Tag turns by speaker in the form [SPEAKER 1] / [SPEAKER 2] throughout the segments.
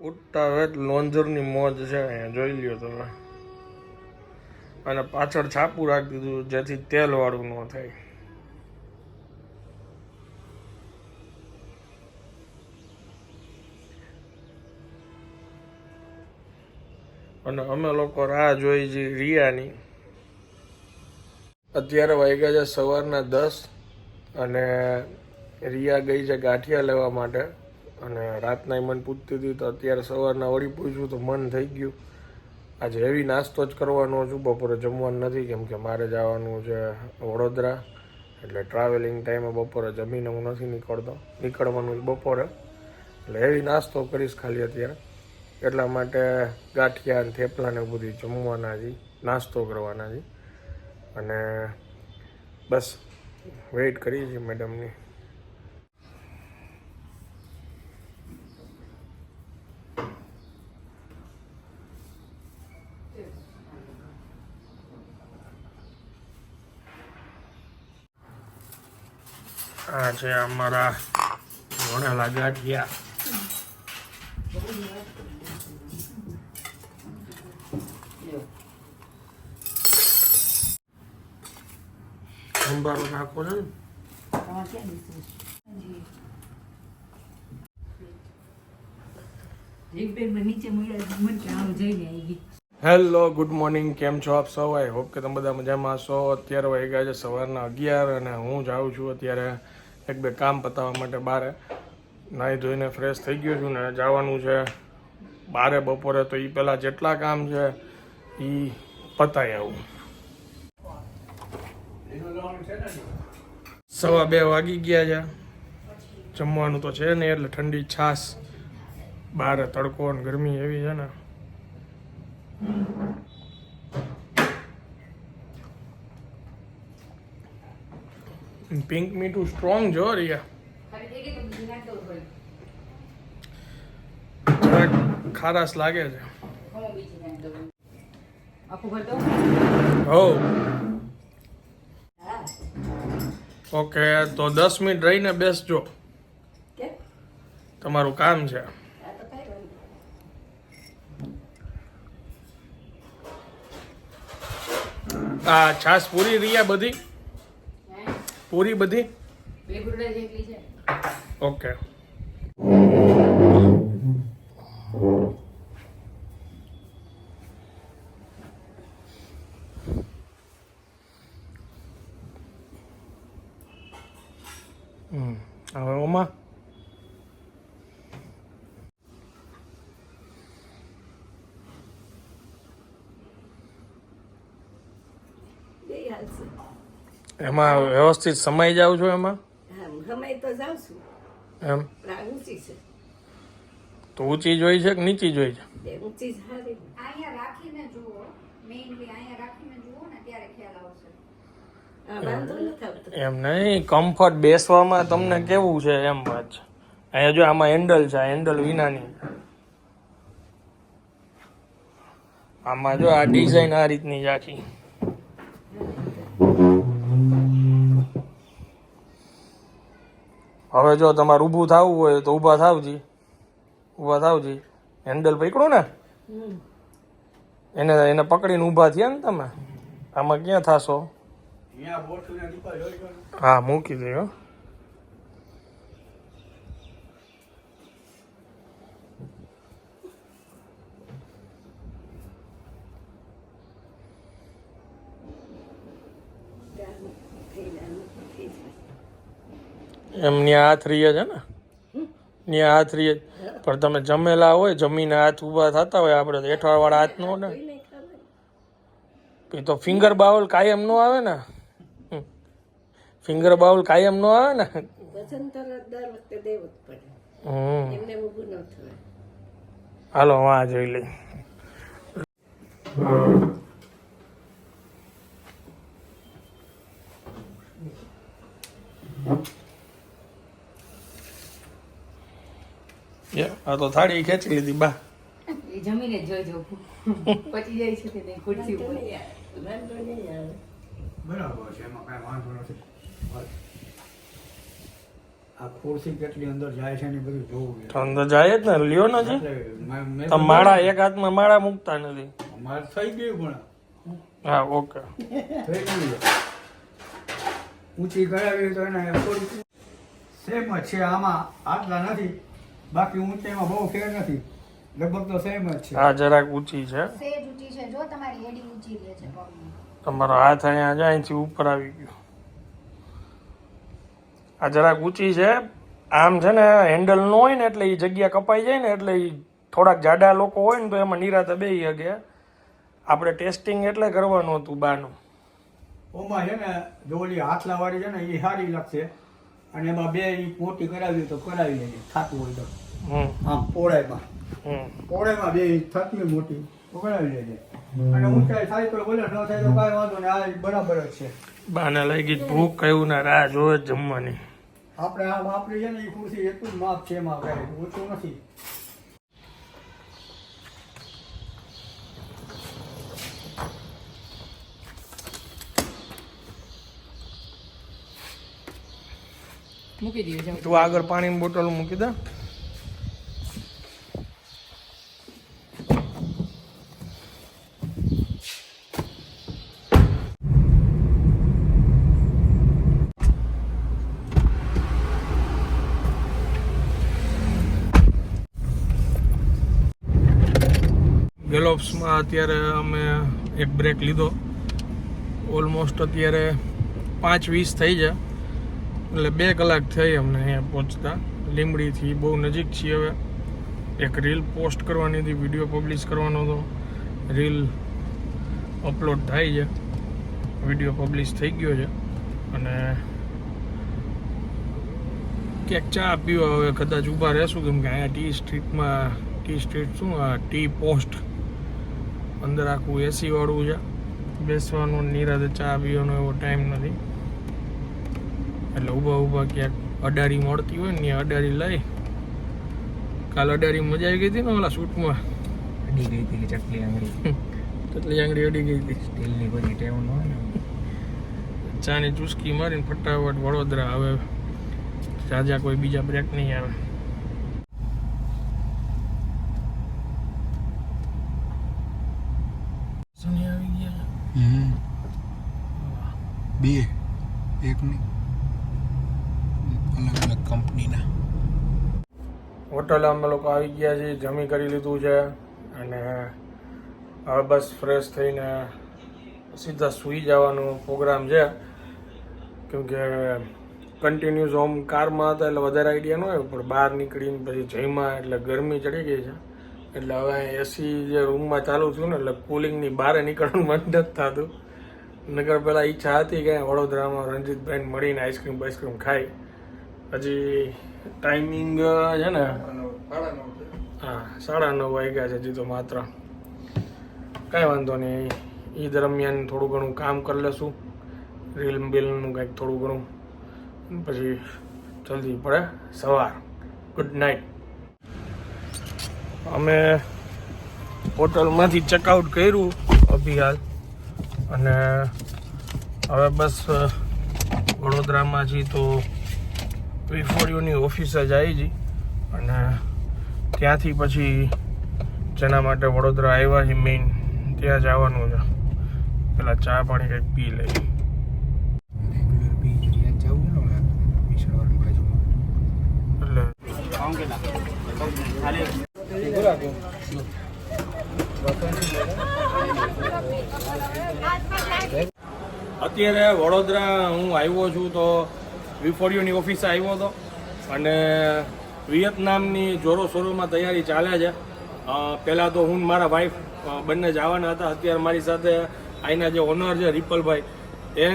[SPEAKER 1] ઉઠતા વેત લોંજરની મોજ છે અહીંયા, જોઈ લ્યો તમે. અને પાછળ છાપું રાખી દીધું, જેથી તેલ વાળું ન થાય. અને અમે લોકો રાહ જોઈ છે રિયાની. અત્યારે વાગ્યા છે સવારના દસ અને રિયા ગઈ છે ગાંઠિયા લેવા માટે. અને રાતના મન પૂછતી હતી તો અત્યારે સવારના વળી પૂછ્યું તો મન થઈ ગયું. આજે હેવી નાસ્તો જ કરવાનો છું, બપોરે જમવાનું નથી, કેમ કે મારે જવાનું છે વડોદરા. એટલે ટ્રાવેલિંગ ટાઈમે બપોરે જમીને હું નથી નીકળતો. નીકળવાનું બપોરે. એટલે હેવી નાસ્તો કરીશ ખાલી અત્યારે. એટલા માટે ગાંઠિયા અને થેપલા ને એવું બધું જમવાના છે, નાસ્તો કરવાના છે. અને બસ વેઇટ કરીએ છીએ મેડમની આ છે અમારા વણેલા ગાંઠિયા. Hello, good morning. કેમ છો આપ સૌ? આઈ હોપ કે તમે બધા મજામાં છો અત્યારે વાગ્યા છે સવારના અગિયાર અને હું જાઉં છું અત્યારે એક બે કામ પતાવવા માટે બારે. નાહી ધોઈને ફ્રેશ થઈ ગયો છું ને જવાનું છે બારે બપોરે. તો એ પહેલાં જેટલા કામ છે એ પતાવી આવું. સવા બે વાગી ગયા છે. જમવાનું તો છે ને એટલે ઠંડી છાશ, બારે તડકો ને ગરમી એવી છે ને. પિંક મીઠું સ્ટ્રોંગ જો રિયા. ખારાશ લાગે છે. હો ઓકે તો દસ મિનિટ રહીને બેસજો તમારું કામ છે. આ છાસ પૂરી રહ્યા બધી? પૂરી બધી? ઓકે. હમ હવે ઓમાં? એમાં વ્યવસ્થિત સમય જાવ છો એમાં?
[SPEAKER 2] સમય તો જાઉં છું.
[SPEAKER 1] એમ?
[SPEAKER 2] ઊંચી છે.
[SPEAKER 1] તો ઊંચી જોઈ છે કે નીચી જોઈ છે?
[SPEAKER 2] ઊંચી સારી
[SPEAKER 3] અહીંયા રાખીને જુઓ. મેઇનલી અહીંયા રાખીને જુઓ ને ત્યારે ખ્યાલ આવશે.
[SPEAKER 2] આ વાંધો નથી આવતો
[SPEAKER 1] એમ નહીં કમ્ફર્ટ બેસવામાં તમને કેવું છે એમ વાત છે. અહીંયા જો આમાં હેન્ડલ છે આ હેન્ડલ વિનાની. આમાં જો આ ડિઝાઇન આ રીતની જ આખી. હવે જો તમારે ઊભું થવું હોય તો ઊભા થાવજી. ઊભા થાવજી. હેન્ડલ પકડું ને. એને એને પકડીને ઊભા થયા ને તમે. આમાં ક્યાં થાશો? હા મૂકી દે હો
[SPEAKER 2] ત્યાં થઈ જાય થઈ જાય
[SPEAKER 1] એમની હાથ રહીએ છે ને? ત્યાં હાથ રહીએ પણ તમે જમેલા હોય જમીને હાથ ઊભા થતા હોય આપણે હેઠવાળા હાથ નો ને એ તો ફિંગર બાઉલ કાયમ નો આવે ને? ફિંગર બાઉલ કાયમ નો આવે ને?
[SPEAKER 2] ન
[SPEAKER 1] હાલો વાં જોઈ લઈ યા, આ તો થાળી ખેંચી લીધી બા.
[SPEAKER 3] જમીને જ જોઈજો પચી જાય છે તે ખુરશી ઉપર.
[SPEAKER 4] બરાબર છે એમાં કાંઈ વાંધો નથી. આ ખુરશી કેટલી અંદર જાય છે ને બધું જોવું
[SPEAKER 1] અંદર જાય જ ને લ્યો ને તમે માળા એક હાથમાં માળા મૂકતા નથી.
[SPEAKER 4] મારે થઈ ગયું પણ.
[SPEAKER 1] હા ઓકે.
[SPEAKER 4] થઈ ગયું ઊંચી કરાવી તો એને સેમ છે આમાં આટલા નથી. બાકી ઊંચાઈમાં બહુ ફેર નથી. લગભગ તો સેમ જ છે.
[SPEAKER 1] આ જરાક ઊંચી છે.
[SPEAKER 3] સેજ ઊંચી છે. જો તમારી હેડી ઊંચી લે છે પગની
[SPEAKER 1] તમારો હાથ અહીંયા જાય અહીંથી ઉપર આવી ગયો. આ જરાક ઊંચી છે. આમ છે ને હેન્ડલ ન હોય ને એટલે એ જગ્યા કપાઈ જાય ને એટલે એ થોડાક જાડા લોકો હોય ને તો એમાં નિરાતે બે હગે. આપણે ટેસ્ટિંગ એટલે કરવાનું હતું બાનું.
[SPEAKER 4] ઓમાં છે ને જો ઓલી હાથલાવાળી છે ને એ સારી લાગશે. અને એમાં બે ઇંચ મોટી કરાવી તો કરાવી લેજે થતું હોય તો.
[SPEAKER 1] હમ.
[SPEAKER 4] આમ પહોળાઈમાં
[SPEAKER 1] હમ.
[SPEAKER 4] પહોળાઈમાં બે ઇંચ થતી મોટી તો કરાવી લેજે. અને ઊંચાઈ થાય તો બોલે ન થાય તો કાંઈ વાંધો નહીં આ બરાબર જ છે.
[SPEAKER 1] બાને લાગી ગઈ ભૂખ કયું ના રાહ જોવે જ જમવાની.
[SPEAKER 4] આપણે આમ વાપરી છે ને એ ખુરશી એટલું જ માપ છે એમાં કાંઈ ઓછું નથી.
[SPEAKER 2] મૂકી દઈએ, જાઓ.
[SPEAKER 1] તું આગળ પાણીની બોટલ મૂકી દે. ગેલોપ્સમાં અત્યારે અમે એક બ્રેક લીધો. ઓલમોસ્ટ અત્યારે પાંચ વીસ થઈ જાય એટલે બે કલાક થઈ અમને અહીંયા પહોંચતા. લીમડીથી બહુ નજીક છીએ હવે. એક રીલ પોસ્ટ કરવાની હતી, વીડિયો પબ્લિશ કરવાનો હતો. રીલ અપલોડ થાય છે. વીડિયો પબ્લિશ થઈ ગયો છે. અને ક્યાંક ચા પીવા હવે કદાચ ઊભા રહેશું, કેમ કે અહીંયા ટી સ્ટ્રીટમાં, ટી સ્ટ્રીટ શું, આ ટી પોસ્ટ અંદર આખું એસીવાળું છે. બેસવાનો નિરાતે ચા પીવાનો એવો ટાઈમ નથી. એટલે ઊભા ઊભા ક્યાંક અડારી મળતી હોય ને ત્યાં અડારી લઈ. કાલ અડારી મજા આવી ગઈ હતી ને ઓલા શૂટમાં?
[SPEAKER 5] અડી ગઈ હતી ચકલી આંગળી?
[SPEAKER 1] ચટલી આંગળી અડી ગઈ હતી.
[SPEAKER 5] સ્ટીલની બધી ટેવ ન હોય ને?
[SPEAKER 1] ચાની ચુસ્કી મારીને ફટાફટ વડોદરા આવે. સાજા કોઈ બીજા બ્રેક નહીં આવે. આવી ગયા?
[SPEAKER 5] બે. એક અલગ કંપનીના.
[SPEAKER 1] હોટલ અમે લોકો આવી ગયા છીએ, જમી કરી લીધું છે અને હવે બસ ફ્રેશ થઈને સીધા સૂઈ જવાનો પ્રોગ્રામ છે. કેમકે કન્ટિન્યુઝ હોમ કારમાં હતા એટલે વધારે આઈડિયા ન હોય, પણ બહાર નીકળીને પછી જઈમાં એટલે ગરમી ચડી ગઈ છે. એટલે હવે એસી જે રૂમમાં ચાલુ થયું ને એટલે કુલિંગની બહાર નીકળવાનું મન નથી થતું. નગર પહેલાં ઈચ્છા હતી કે વડોદરામાં રણજીતભાઈને મળીને આઈસ્ક્રીમ બાઈસ્ક્રીમ ખાઈ. હજી ટાઈમિંગ છે ને? હા, સાડા નવ વાગ્યા છે હજી તો માત્ર. કાંઈ વાંધો નહીં. એ દરમિયાન થોડું ઘણું કામ કરી લેશું. રીલ બિલનું કંઈક થોડું ઘણું. પછી જલ્દી પડે સવાર. ગુડ નાઇટ અમે હોટલમાંથી ચેકઆઉટ કર્યું અભિયાલ અને હવે બસ વડોદરામાં છીએ તો વિફોરિયોની ઓફિસે આવી છે અને ત્યાંથી પછી જેના માટે વડોદરા આવ્યા છે મેઇન ત્યાં જવાનું છે. પેલા ચા પાણી કંઈક પી લઈ અત્યારે વડોદરા હું આવ્યો છું તો વિફોરિયોની ઓફિસે આવ્યો હતો. અને વિયેતનામની જોરો શોરોમાં તૈયારી ચાલે છે. પહેલાં તો હું મારા વાઈફ બંને જવાના હતા. અત્યારે મારી સાથે અહીંના જે ઓનર છે, રિપલભાઈ, એ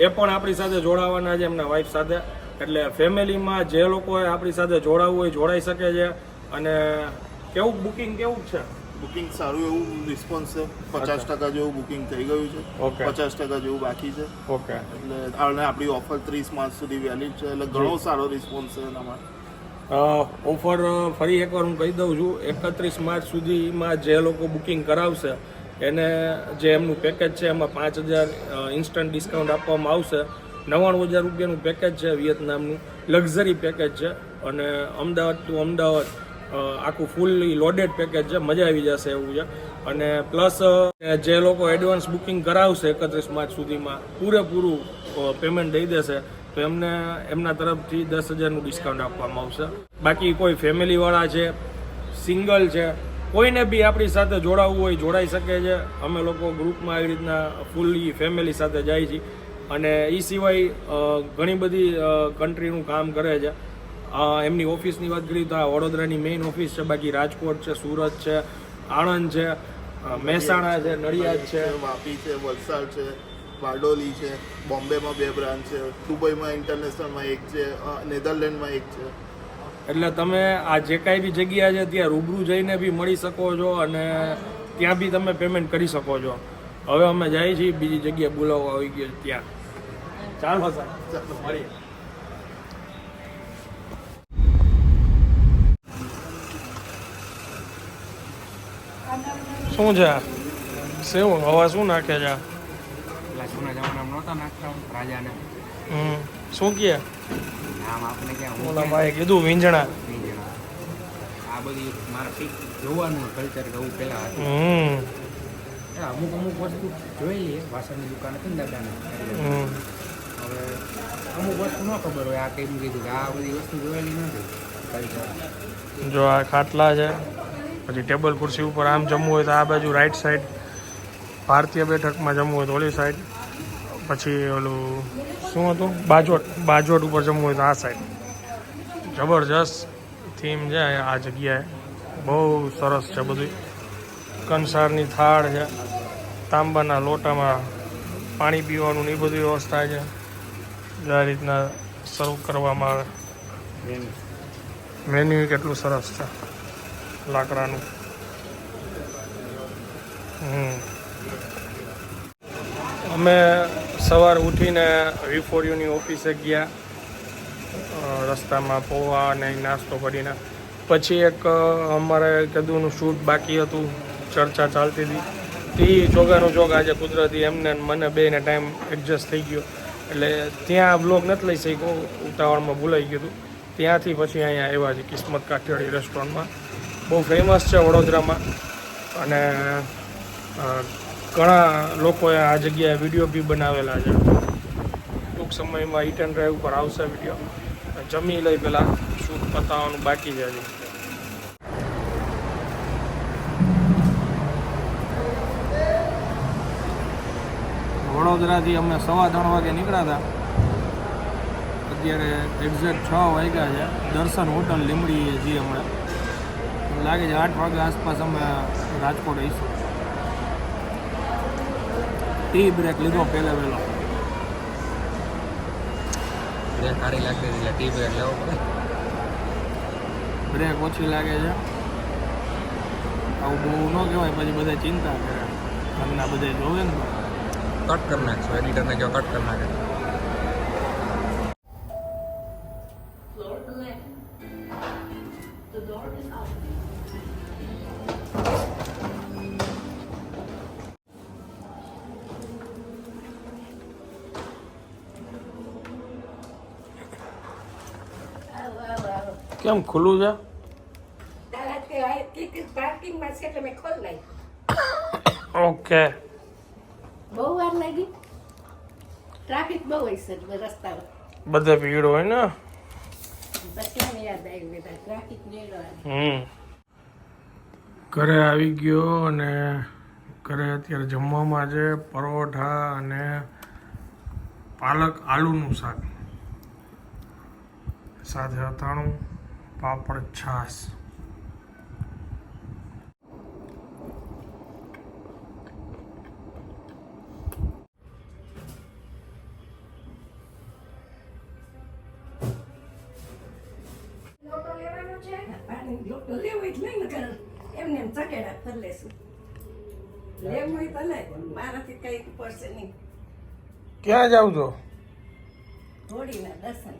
[SPEAKER 1] એ પણ આપણી સાથે જોડાવાના છે એમના વાઈફ સાથે. એટલે ફેમિલીમાં જે લોકોએ આપણી સાથે જોડાવવું હોય જોડાઈ શકે છે. અને કેવું બુકિંગ કેવું છે?
[SPEAKER 6] બુકિંગ સારું એવું રિસ્પોન્સ છે. પચાસ ટકા જેવું બુકિંગ થઈ ગયું છે. પચાસ ટકા જેવું બાકી છે.
[SPEAKER 1] ઓકે
[SPEAKER 6] એટલે અને આપણી ઓફર ત્રીસ માર્ચ સુધી વેલિડ છે. એટલે ઘણો સારો રિસ્પોન્સ છે એના માટે
[SPEAKER 1] ઓફર ફરી એકવાર હું કહી દઉં છું એકત્રીસ માર્ચ સુધીમાં જે લોકો બુકિંગ કરાવશે એને જે એમનું પેકેજ છે એમાં પાંચ હજાર ઇન્સ્ટન્ટ ડિસ્કાઉન્ટ આપવામાં આવશે. નવ્વાણું હજાર રૂપિયાનું પેકેજ છે વિયેતનામનું. લક્ઝરી પેકેજ છે. અને અમદાવાદ ટુ અમદાવાદ આખું ફૂલી લોડેડ પેકેજ છે, મજા આવી જશે એવું છે. અને પ્લસ જે લોકો એડવાન્સ બુકિંગ કરાવશે એકત્રીસ માર્ચ સુધીમાં, પૂરેપૂરું પેમેન્ટ દઈ દેશે, તો એમને, એમના તરફથી દસ હજારનું ડિસ્કાઉન્ટ આપવામાં આવશે. બાકી કોઈ ફેમિલીવાળા છે સિંગલ છે, કોઈને બી આપણી સાથે જોડાવવું હોય, જોડાઈ શકે છે. અમે લોકો ગ્રુપમાં આવી રીતના ફૂલી ફેમિલી સાથે જાય છીએ. અને એ સિવાય ઘણી બધી કન્ટ્રીનું કામ કરે છે. એમની ઓફિસની વાત કરીએ તો આ વડોદરાની મેઇન ઓફિસ છે બાકી રાજકોટ છે સુરત છે આણંદ છે મહેસાણા છે નડિયાદ છે.
[SPEAKER 6] વાપી છે વલસાડ છે બારડોલી છે બોમ્બેમાં બે બ્રાન્ચ છે દુબઈમાં ઇન્ટરનેશનલમાં એક છે નેધરલેન્ડમાં એક છે.
[SPEAKER 1] એટલે તમે આ જે કાંઈ બી જગ્યા છે ત્યાં રૂબરૂ જઈને બી મળી શકો છો અને ત્યાં બી તમે પેમેન્ટ કરી શકો છો. હવે અમે જઈએ છીએ બીજી જગ્યાએ બોલાવવા આવી ગયો ત્યાં. ચાલો સર મળીએ. શું છે? સેવું? હવા શું નાખે છે?
[SPEAKER 5] પેલા જૂના જમાનામાં નહોતા નાખતા રાજાને.
[SPEAKER 1] હમ. શું કહે?
[SPEAKER 5] આમ આપણે ક્યાં?
[SPEAKER 1] ઓલા ભાઈ કીધું વીંજણા.
[SPEAKER 5] વીંજણા. આ બધી મારા પીક જોવાનું કલ્ચર ગવું પહેલાં
[SPEAKER 1] હમ.
[SPEAKER 5] એ અમુક અમુક વસ્તુ લઈએ. વાસણની દુકાન હતી ને દાદાને
[SPEAKER 1] હમ.
[SPEAKER 5] હવે અમુક વસ્તુ ન ખબર હોય આ કેમ કીધું આ બધી વસ્તુ જોયેલી નથી કલ્ચર
[SPEAKER 1] જો આ ખાટલા છે. પછી ટેબલ ખુરશી ઉપર આમ જમવું હોય તો આ બાજુ રાઈટ સાઈડ ભારતીય બેઠકમાં જમવું હોય તો ઓલી સાઈડ પછી ઓલું શું હતું? બાજોટ બાજોટ ઉપર જમવું હોય તો આ સાઈડ જબરજસ્ત થીમ છે આ જગ્યાએ. બહુ સરસ છે બધું કંસારની થાળ છે તાંબાના લોટામાં પાણી પીવાનું એ બધી વ્યવસ્થા છે. આ રીતના સર્વ કરવામાં આવે. મેન્યુ કેટલું સરસ છે. લાકડાનું. અમે સવાર ઉઠીને વી યુની ઓફિસે ગયા. રસ્તામાં પૌવા અને નાસ્તો કરીને. પછી એક અમારે કદુંનું શૂટ બાકી હતું. ચર્ચા ચાલતી હતી. તે ચોગાનું ચોગ આજે કુદરતી એમને મને બેને ટાઈમ એડજસ્ટ થઈ ગયો. એટલે ત્યાં બ્લોગ નથી લઈ શક્યો. ઉતાવળમાં ભૂલાઈ ગયું હતું. ત્યાંથી પછી અહીંયા આવ્યા છે કિસ્મત કાઠિયાવાડી રેસ્ટોરન્ટમાં બહુ ફેમસ છે વડોદરામાં. અને ઘણા લોકોએ આ જગ્યાએ વીડિયો બી બનાવેલા છે. ટૂંક સમયમાં ઈટ એન્ડ ડ્રાઈવ પર આવશે વીડિયો જમી લઈ પહેલાં શૂટ પતાવવાનું બાકી છે હજી. વડોદરાથી અમે સવા ત્રણ વાગે નીકળ્યા હતા. અત્યારે એક્ઝેક્ટ છ વાગ્યા છે. દર્શન હોટલ લીમડી છીએ હમણાં. લાગે છે આઠ વાગ્યા આસપાસ અમે રાજકોટ આવીશું. ટી બ્રેક લીધો પહેલા વહેલો.
[SPEAKER 5] બ્રેક સારી લાગતી હતી એટલે ટી બ્રેક લેવો પડે.
[SPEAKER 1] બ્રેક ઓછી લાગે છે. આવું બહુ ન કહેવાય પછી બધા ચિંતા કરે. ઘરના બધા જોવે ને
[SPEAKER 5] કટ કરી નાખશો એડિટરને કહો કટ કરી નાખે.
[SPEAKER 1] કેમ ખુલ્લું છે? ઓકે.
[SPEAKER 7] બહુ વાર લાગી. ટ્રાફિક બહુ હોય છે રસ્તા
[SPEAKER 1] બધા ભીડ હોય ને? ઘરે આવી ગયો અને ઘરે અત્યારે જમવામાં છે પરોઠા અને પાલક આલુનું શાક. સાથે અથાણું. પાપડ છાશ.
[SPEAKER 7] લોટો લેવો એટલે લઈને કર. એમને એમ ચકેડા ફર લેશું. લેવું હોય તો લે મારાથી કઈ પડશે નહીં.
[SPEAKER 1] ક્યાં જાવ છો?
[SPEAKER 7] હોળીના દર્શન